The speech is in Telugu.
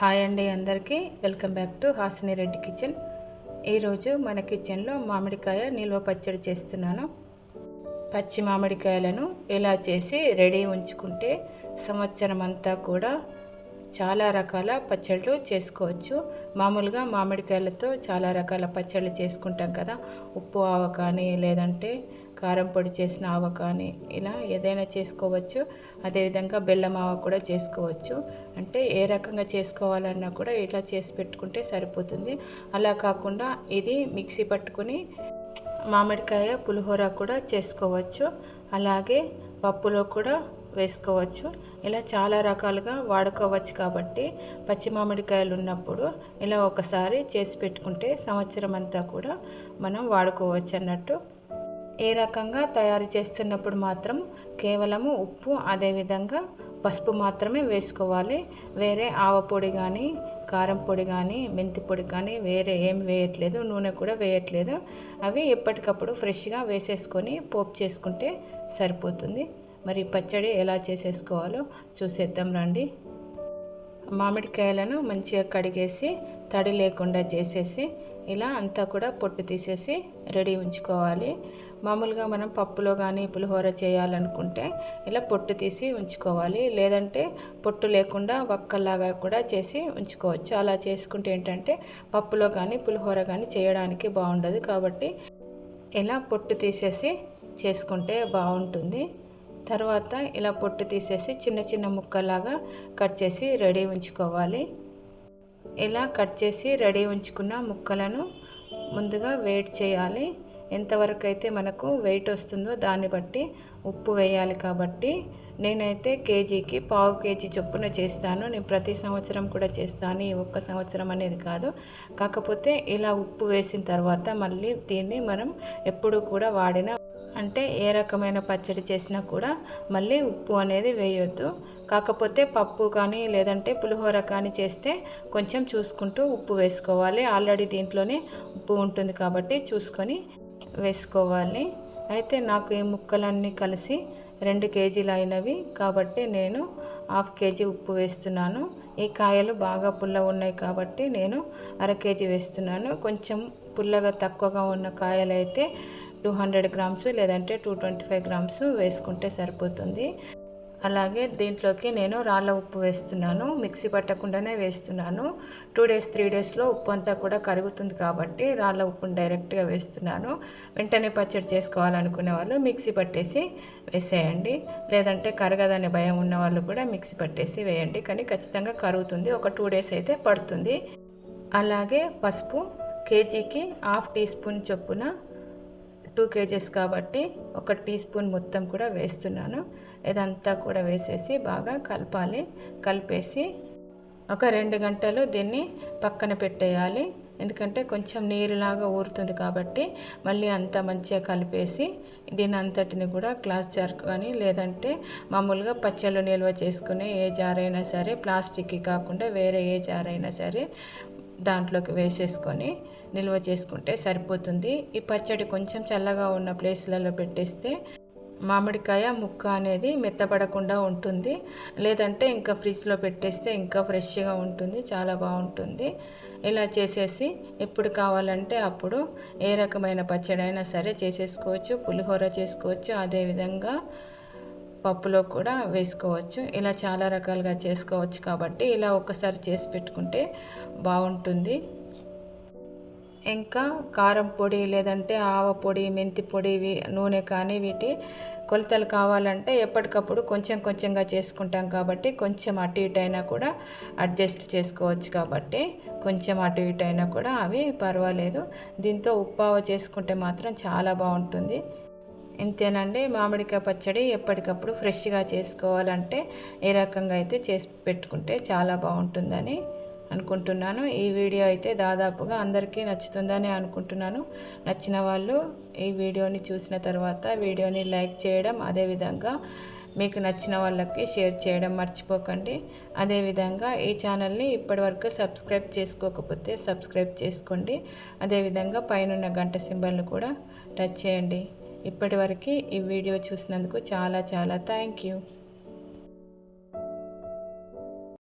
హాయ్ అండి అందరికీ. Welcome back to Hasini Reddy kitchen. ఈరోజు మన కిచెన్లో మామిడికాయ నిల్వ పచ్చడి చేస్తున్నాను. పచ్చి మామిడికాయలను ఇలా చేసి రెడీ ఉంచుకుంటే సంవత్సరం అంతా కూడా చాలా రకాల పచ్చళ్ళు చేసుకోవచ్చు. మామూలుగా మామిడికాయలతో చాలా రకాల పచ్చళ్ళు చేసుకుంటాం కదా. ఉప్పు ఆవ కానీ లేదంటే కారం పొడి చేసిన ఆవ కానీ ఇలా ఏదైనా చేసుకోవచ్చు. అదేవిధంగా బెల్లం ఆవ కూడా చేసుకోవచ్చు. అంటే ఏ రకంగా చేసుకోవాలన్నా కూడా ఇట్లా చేసి పెట్టుకుంటే సరిపోతుంది. అలా కాకుండా ఇది మిక్సీ పట్టుకుని మామిడికాయ పులిహోర కూడా చేసుకోవచ్చు. అలాగే పప్పులో కూడా వేసుకోవచ్చు. ఇలా చాలా రకాలుగా వాడుకోవచ్చు కాబట్టి పచ్చి మామిడికాయలు ఉన్నప్పుడు ఇలా ఒకసారి చేసి పెట్టుకుంటే సంవత్సరం అంతా కూడా మనం వాడుకోవచ్చు అన్నట్టు. ఏ రకంగా తయారు చేస్తున్నప్పుడు మాత్రం కేవలము ఉప్పు అదేవిధంగా పసుపు మాత్రమే వేసుకోవాలి. వేరే ఆవ పొడి కానీ కారం పొడి కానీ మెంతి పొడి కానీ వేరే ఏం వేయట్లేదు. నూనె కూడా వేయట్లేదు. అవి ఎప్పటికప్పుడు ఫ్రెష్గా వేసేసుకొని పోపు చేసుకుంటే సరిపోతుంది. మరి పచ్చడి ఎలా చేసేసుకోవాలో చూసేద్దాం రండి. మామిడికాయలను మంచిగా కడిగేసి తడి లేకుండా చేసేసి ఇలా అంతా కూడా పొట్టు తీసేసి రెడీ ఉంచుకోవాలి. మామూలుగా మనం పప్పులో కానీ పులిహోర చేయాలనుకుంటే ఇలా పొట్టు తీసి ఉంచుకోవాలి. లేదంటే పొట్టు లేకుండా వక్కలాగా కూడా చేసి ఉంచుకోవచ్చు. అలా చేసుకుంటే ఏంటంటే పప్పులో కానీ పులిహోర కానీ చేయడానికి బాగుండదు కాబట్టి ఇలా పొట్టు తీసేసి చేసుకుంటే బాగుంటుంది. తర్వాత ఇలా పొట్టు తీసేసి చిన్న చిన్న ముక్కలాగా కట్ చేసి రెడీ ఉంచుకోవాలి. ఇలా కట్ చేసి రెడీ ఉంచుకున్న ముక్కలను ముందుగా వెయిట్ చేయాలి. ఎంతవరకు అయితే మనకు వెయిట్ వస్తుందో దాన్ని బట్టి ఉప్పు వేయాలి కాబట్టి నేనైతే కేజీకి పావు కేజీ చొప్పున చేస్తాను. నేను ప్రతి సంవత్సరం కూడా చేస్తాను ఈ ఒక్క సంవత్సరం అనేది కాదు. కాకపోతే ఇలా ఉప్పు వేసిన తర్వాత మళ్ళీ దీన్ని మనం ఎప్పుడు కూడా వాడిన అంటే ఏ రకమైన పచ్చడి చేసినా కూడా మళ్ళీ ఉప్పు అనేది వేయొద్దు. కాకపోతే పప్పు కానీ లేదంటే పులిహోర కానీ చేస్తే కొంచెం చూసుకుంటూ ఉప్పు వేసుకోవాలి. ఆల్రెడీ దీంట్లోనే ఉప్పు ఉంటుంది కాబట్టి చూసుకొని వేసుకోవాలి. అయితే నాకు ఈ ముక్కలన్నీ కలిసి రెండు కేజీలు అయినవి కాబట్టి నేను హాఫ్ కేజీ ఉప్పు వేస్తున్నాను. ఈ కాయలు బాగా పుల్ల ఉన్నాయి కాబట్టి నేను అర కేజీ వేస్తున్నాను. కొంచెం పుల్లగా తక్కువగా ఉన్న కాయలు అయితే టూ హండ్రెడ్ గ్రామ్స్ లేదంటే టూ ట్వంటీ ఫైవ్ గ్రామ్స్ వేసుకుంటే సరిపోతుంది. అలాగే దీంట్లోకి నేను రాళ్ళ ఉప్పు వేస్తున్నాను. మిక్సీ పట్టకుండానే వేస్తున్నాను. టూ డేస్ త్రీ డేస్లో ఉప్పు అంతా కూడా కరుగుతుంది కాబట్టి రాళ్ళ ఉప్పును డైరెక్ట్గా వేస్తున్నాను. వెంటనే పచ్చడి చేసుకోవాలనుకునే వాళ్ళు మిక్సీ పట్టేసి వేసేయండి. లేదంటే కరగదనే భయం ఉన్న వాళ్ళు కూడా మిక్సీ పట్టేసి వేయండి. కానీ ఖచ్చితంగా కరుగుతుంది. ఒక టూ డేస్ అయితే పడుతుంది. అలాగే పసుపు కేజీకి హాఫ్ టీ స్పూన్ చొప్పున టూ కేజెస్ కాబట్టి ఒక టీ స్పూన్ మొత్తం కూడా వేస్తున్నాను. ఇదంతా కూడా వేసేసి బాగా కలపాలి. కలిపేసి ఒక రెండు గంటలు దీన్ని పక్కన పెట్టేయాలి. ఎందుకంటే కొంచెం నీరులాగా ఊరుతుంది కాబట్టి మళ్ళీ అంతా మంచిగా కలిపేసి దీని అంతటిని కూడా గ్లాస్ జార్ కానీ లేదంటే మామూలుగా పచ్చళ్ళు నిల్వ చేసుకునే ఏ జార్ అయినా సరే ప్లాస్టిక్కి కాకుండా వేరే ఏ జార్ అయినా సరే దాంట్లోకి వేసేసుకొని నిల్వ చేసుకుంటే సరిపోతుంది. ఈ పచ్చడి కొంచెం చల్లగా ఉన్న ప్లేస్లలో పెట్టేస్తే మామిడికాయ ముక్క అనేది మెత్తపడకుండా ఉంటుంది. లేదంటే ఇంకా ఫ్రిడ్జ్లో పెట్టేస్తే ఇంకా ఫ్రెష్గా ఉంటుంది చాలా బాగుంటుంది. ఇలా చేసేసి ఎప్పుడు కావాలంటే అప్పుడు ఏ రకమైన పచ్చడి అయినా సరే చేసేసుకోవచ్చు పులిహోర చేసుకోవచ్చు. అదేవిధంగా పప్పులో కూడా వేసుకోవచ్చు. ఇలా చాలా రకాలుగా చేసుకోవచ్చు కాబట్టి ఇలా ఒక్కసారి చేసి పెట్టుకుంటే బాగుంటుంది. ఇంకా కారం పొడి లేదంటే ఆవ పొడి మెంతి పొడి నూనె కానీ వీటి కొలతలు కావాలంటే ఎప్పటికప్పుడు కొంచెం కొంచెంగా చేసుకుంటాం కాబట్టి కొంచెం అటు ఇటు అయినా కూడా అడ్జస్ట్ చేసుకోవచ్చు కాబట్టి కొంచెం అటు ఇటు అయినా కూడా అవి పర్వాలేదు. దీంతో ఉప్పావ చేసుకుంటే మాత్రం చాలా బాగుంటుంది. ఇంతేనండి. మామిడికాయ పచ్చడి ఎప్పటికప్పుడు ఫ్రెష్గా చేసుకోవాలంటే ఏ రకంగా అయితే చేసి పెట్టుకుంటే చాలా బాగుంటుందని అనుకుంటున్నాను. ఈ వీడియో అయితే దాదాపుగా అందరికీ నచ్చుతుందని అనుకుంటున్నాను. నచ్చిన వాళ్ళు ఈ వీడియోని చూసిన తర్వాత వీడియోని లైక్ చేయడం అదేవిధంగా మీకు నచ్చిన వాళ్ళకి షేర్ చేయడం మర్చిపోకండి. అదేవిధంగా ఈ ఛానల్ని ఇప్పటివరకు సబ్స్క్రైబ్ చేసుకోకపోతే సబ్స్క్రైబ్ చేసుకోండి. అదేవిధంగా పైన గంట సింబల్ని కూడా టచ్ చేయండి. ఇప్పటివరకు ఈ వీడియో చూసినందుకు చాలా చాలా థ్యాంక్ యూ.